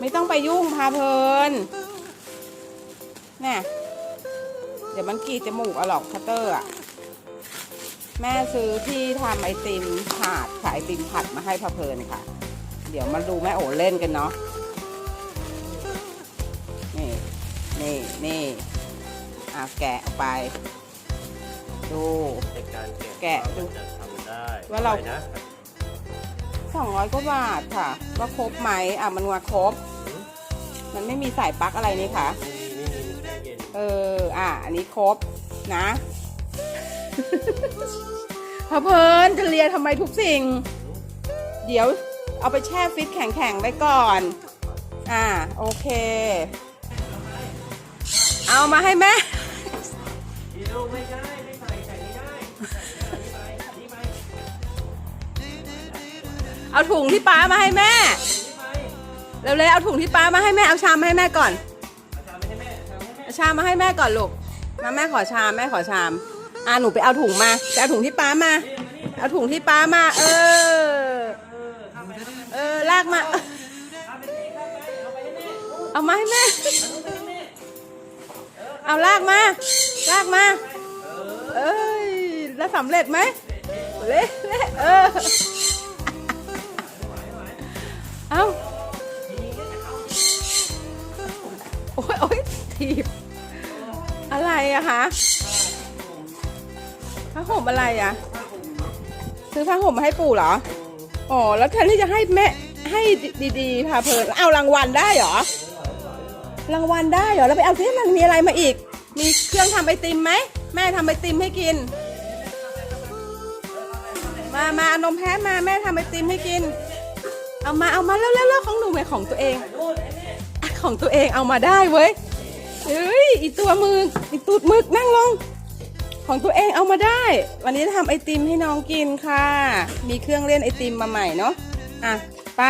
ไม่ต้องไปยุ่งพาเพลินแน่เดี๋ยวมันกรีดจมูกเอาหรอกคัตเตอร์อะ แม่ซื้อที่ทำไอติมถาดขายไอติมผัดมาให้พาเพลินค่ะ เดี๋ยวมาดูแม่โอเล่นกันเนาะ นี่ นี่ นี่อะแกะออกไป ดู ในการแกะแกะดู จะทำได้ว่าเรา อะไรนะ สองร้อยกว่าบาทค่ะว่าครบไหมอะมันว่าครบ มันไม่มีสายปลั๊กอะไรนี่ค่ะนี่นี่นี่ใจเย็นเอออะอันนี้ครบนะพะเพลินจะเรียนทำไมทุกสิ่ง เดี๋ยวเอาไปแช่ฟิตแข็งๆไว้ก่อน อ่าโอเค เอามาให้แม่ เอาถุงที่ป้ามาให้แม่ เร็วๆเอาถุงที่ป้ามาให้แม่ เอาชามมาให้แม่ก่อนเอาชามมาให้แม่เอาชามมาให้แม่ก่อนลูก มาแม่ขอชามแม่ขอชาม อ่าหนูไปเอาถุงมาไปเอาถุงที่ป้ามา เอาถุงที่ป้ามา เออ เออลากมา เอามาให้แม่ เอาลากมา ลากมา เอ้ย แล้วสำเร็จไหมเละเละเออ อ้ยโอ้ยถีบ อะไรอะคะผ้าห่มอะไรอะซื้อผ้าห่มมาให้ปู่เหรอ อ๋อ แล้วแทนที่จะให้แม่ให้ดีๆพาเพลินเอารางวัลได้เหรอ รางวัลได้เหรอ แล้วไปเอาที่มันมีอะไรมาอีก มีเครื่องทำไอติมไหม แม่ทำไอติมให้กิน มา มานมแพ้มาแม่ทำไอติมให้กิน เอามา เอามาแล้วแล้วแล้วของหนูไหมของตัวเอง ของตัวเองเอามาได้เว้ยเฮ้ยอีตัวมืออีตูดมึกนั่งลง ของตัวเองเอามาได้ วันนี้ทำไอติมให้น้องกินค่ะ มีเครื่องเล่นไอติมมาใหม่เนาะอะไป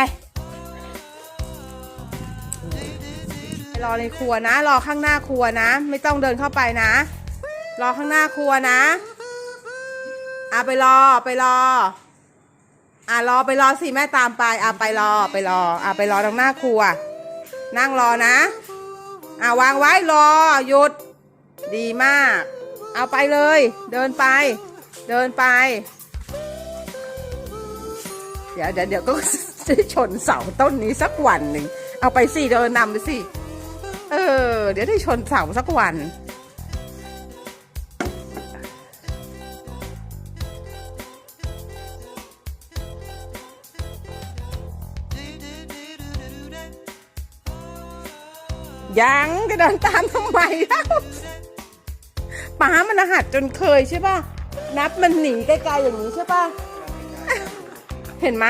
ไปรอในครัวนะ รอข้างหน้าครัวนะ ไม่ต้องเดินเข้าไปนะ รอข้างหน้าครัวนะอะไปรอไปรออะรอไปรอสิแม่ตามไปอะไปรอไปรออะไปรอตรงหน้าครัว นั่งรอนะอ่าวางไว้รอหยุด ดีมาก เอาไปเลย เดินไป เดินไป เดี๋ยวเดี๋ยวเดี๋ยวก็จะชนเสาต้นนี้สักวันหนึ่ง เอาไปสิเดินนำไปสิ เออ เดี๋ยวได้ชนเสาสักวัน ยังจะเดินตามทำไมล่ะป้ามันหัดจนเคยใช่ป่ะ นับมันหนีไกลๆอย่างนี้ใช่ป่ะ เห็นไหม